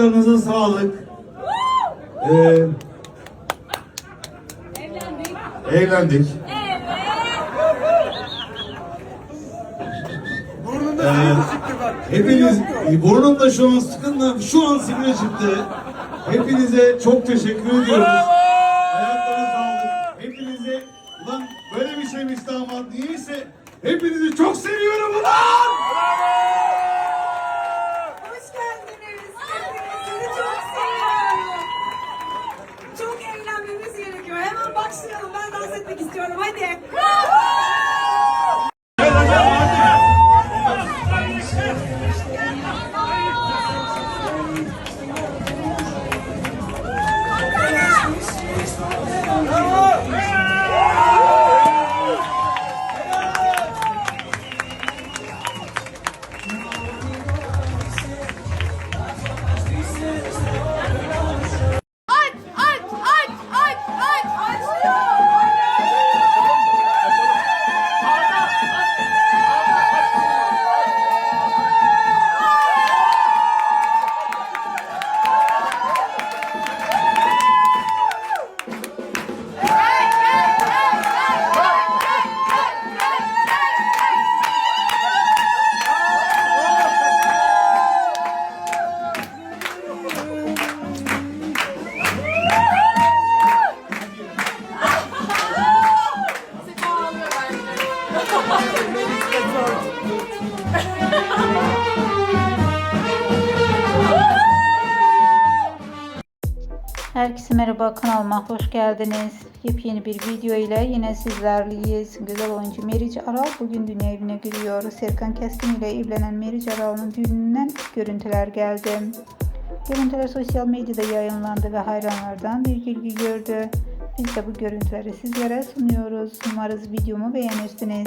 Ayaklarınıza sağlık. Ee, Evlendik. evlendik. Evet. Burnunda Ee, sivilce çıktı bak. Hepiniz, e, burnumda şu an sıkıntı, şu an sivri çıktı. Hepinize çok teşekkür ediyoruz. Ayaklarınıza sağlık. Hepinize, ulan böyle bir şeymiş damat niyeyse hepinizi çok seviyorum ulan! Hoş geldiniz. Sizi çok seviyorum. Çok eğlenmemiz gerekiyor. Hemen başlayalım. Ben dans etmek istiyorum. Hadi. Herkese merhaba kanalıma hoş geldiniz. Yepyeni bir video ile yine sizlerleyiz. Güzel oyuncu Meriç Aral bugün dünya evine giriyor. Serkan Keskin ile evlenen Meriç Aral'ın düğününden görüntüler geldi. Görüntüler sosyal medyada yayınlandı ve hayranlardan bir ilgi gördü. Biz de bu görüntüleri sizlere sunuyoruz. Umarız videomu beğenirsiniz.